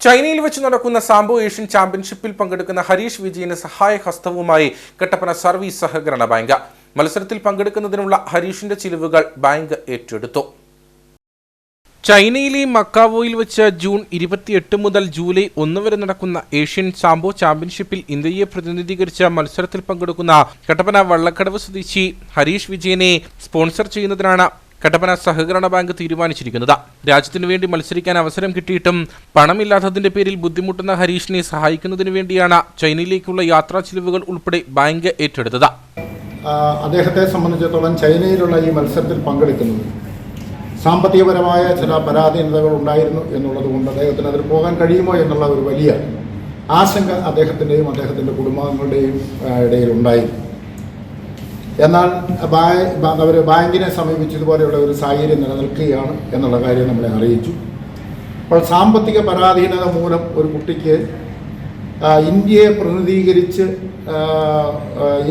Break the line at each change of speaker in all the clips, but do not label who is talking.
ചൈനയിൽ വെച്ച് നടക്കുന്ന സാംബോ ഏഷ്യൻ ചാമ്പ്യൻഷിപ്പിൽ പങ്കെടുക്കുന്ന ഹരീഷ് വിജയന് സഹായ ഹസ്തവുമായി കട്ടപ്പന സർവീസ് സഹകരണ ബാങ്ക്. മത്സരത്തിൽ പങ്കെടുക്കുന്നതിനുള്ള ഹരീഷിന്റെ ചിലവുകൾ ബാങ്ക് ഏറ്റെടുത്തു. ചൈനയിലെ മക്കാവോയിൽ വെച്ച് ജൂൺ ഇരുപത്തിയെട്ട് മുതൽ ജൂലൈ ഒന്ന് വരെ നടക്കുന്ന ഏഷ്യൻ സാംബോ ചാമ്പ്യൻഷിപ്പിൽ ഇന്ത്യയെ പ്രതിനിധീകരിച്ച മത്സരത്തിൽ പങ്കെടുക്കുന്ന കട്ടപ്പന വള്ളക്കടവ് സ്വദേശി ഹരീഷ് വിജയനെ സ്പോൺസർ ചെയ്യുന്നതിനാണ് കട്ടപ്പന സഹകരണ ബാങ്ക് തീരുമാനിച്ചിരിക്കുന്നത്. രാജ്യത്തിനു വേണ്ടി മത്സരിക്കാൻ അവസരം കിട്ടിയിട്ടും പണമില്ലാത്തതിന്റെ പേരിൽ ബുദ്ധിമുട്ടുന്ന ഹരീഷിനെ സഹായിക്കുന്നതിനു വേണ്ടിയാണ് ചൈനയിലേക്കുള്ള യാത്രാ ചിലവുകൾ ഉൾപ്പെടെ ബാങ്ക് ഏറ്റെടുത്തത്.
അദ്ദേഹത്തെ സംബന്ധിച്ചിടത്തോളം ചൈനയിലുള്ള ഈ മത്സരത്തിൽ പങ്കെടുക്കുന്നത് സാമ്പത്തികപരമായ ചില പരാധീനതകൾ ഉണ്ടായിരുന്നു എന്നുള്ളത് കൊണ്ട് അദ്ദേഹത്തിന് അതിൽ പോകാൻ കഴിയുമോ എന്നുള്ള ഒരു വലിയ ആശങ്ക അദ്ദേഹത്തിന്റെയും അദ്ദേഹത്തിന്റെ കുടുംബാംഗങ്ങളുടെയും ഇടയിൽ ഉണ്ടായിരുന്നു എന്നാൽ അവർ ബാങ്കിനെ സമീപിച്ചതുപോലെയുള്ള ഒരു സാഹചര്യം നിലനിൽക്കുകയാണ് എന്നുള്ള കാര്യം നമ്മളെ അറിയിച്ചു. അപ്പോൾ സാമ്പത്തിക പരാധീനത മൂലം ഒരു കുട്ടിക്ക് ഇന്ത്യയെ പ്രതിനിധീകരിച്ച്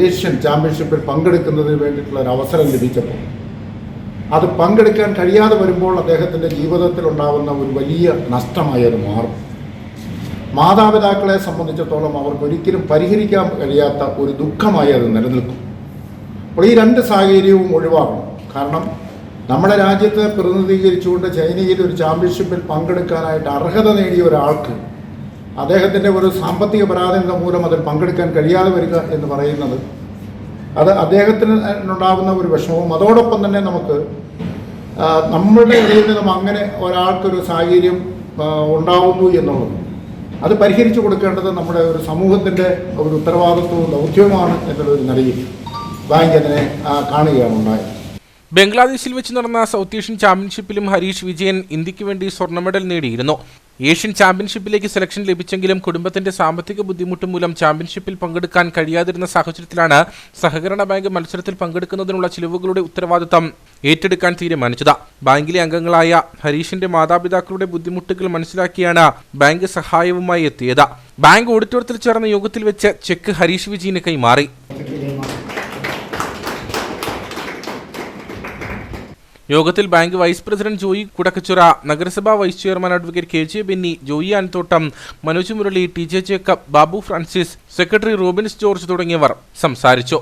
ഏഷ്യൻ ചാമ്പ്യൻഷിപ്പിൽ പങ്കെടുക്കുന്നതിന് വേണ്ടിയിട്ടുള്ള ഒരു അവസരം ലഭിച്ചപ്പോൾ അത് പങ്കെടുക്കാൻ കഴിയാതെ വരുമ്പോൾ അദ്ദേഹത്തിന്റെ ജീവിതത്തിൽ ഉണ്ടാകുന്ന ഒരു വലിയ നഷ്ടമായി അത് മാറും. മാതാപിതാക്കളെ സംബന്ധിച്ചിടത്തോളം അവർക്ക് ഒരിക്കലും പരിഹരിക്കാൻ കഴിയാത്ത ഒരു ദുഃഖമായി അത് നിലനിൽക്കും. അപ്പോൾ ഈ രണ്ട് സാഹചര്യവും ഒഴിവാക്കണം കാരണം നമ്മുടെ രാജ്യത്തെ പ്രതിനിധീകരിച്ചുകൊണ്ട് ചൈനയിൽ ഒരു ചാമ്പ്യൻഷിപ്പിൽ പങ്കെടുക്കാനായിട്ട് അർഹത നേടിയ ഒരാൾക്ക് അദ്ദേഹത്തിന്റെ ഒരു സാമ്പത്തിക പരാധീനത മൂലം അതിൽ പങ്കെടുക്കാൻ കഴിയാതെ വരിക എന്ന് പറയുന്നത് അത് അദ്ദേഹത്തിന് ഉണ്ടാകുന്ന ഒരു വിഷമവും. അതോടൊപ്പം തന്നെ നമുക്ക് നമ്മളുടെ ഇടയിൽ നിന്നും അങ്ങനെ ഒരാൾക്കൊരു സാഹചര്യം ഉണ്ടാവുന്നു എന്നുള്ളത്. അത് പരിഹരിച്ചു കൊടുക്കേണ്ടത് നമ്മുടെ ഒരു സമൂഹത്തിന്റെ ഒരു ഉത്തരവാദിത്വവും ദൗത്യവുമാണ് എന്നുള്ളൊരു നിലയിൽ. ബാങ്ക് അതിനെ കാണുകയാണ് ഉണ്ടായത്
ബംഗ്ലാദേശിൽ വെച്ച് നടന്ന സൗത്ത് ഏഷ്യൻ ചാമ്പ്യൻഷിപ്പിലും ഹരീഷ് വിജയൻ ഇന്ത്യയ്ക്ക് വേണ്ടി സ്വർണ മെഡൽ നേടിയിരുന്നു. ഏഷ്യൻ ചാമ്പ്യൻഷിപ്പിലേക്ക് സെലക്ഷൻ ലഭിച്ചെങ്കിലും കുടുംബത്തിന്റെ സാമ്പത്തിക ബുദ്ധിമുട്ട് മൂലം ചാമ്പ്യൻഷിപ്പിൽ പങ്കെടുക്കാൻ കഴിയാതിരുന്ന സാഹചര്യത്തിലാണ് സഹകരണ ബാങ്ക് മത്സരത്തിൽ പങ്കെടുക്കുന്നതിനുള്ള ചിലവുകളുടെ ഉത്തരവാദിത്തം ഏറ്റെടുക്കാൻ തീരുമാനിച്ചത്. ബാങ്കിലെ അംഗങ്ങളായ ഹരീഷിന്റെ മാതാപിതാക്കളുടെ ബുദ്ധിമുട്ടുകൾ മനസ്സിലാക്കിയാണ് ബാങ്ക് സഹായവുമായി എത്തിയത്. ബാങ്ക് ഓഡിറ്റോറിയത്തിൽ ചേർന്ന യോഗത്തിൽ വെച്ച് ചെക്ക് ഹരീഷ് വിജയിന് കൈമാറി. യോഗത്തിൽ bank vice president Joy Kudakkachira നഗരസഭാ vice chairman advocate K J Benny Joy Anthottam Manoj Murali T J Jacob Babu Francis secretary Robins George തുടങ്ങിയവർ സംസാരിച്ചു.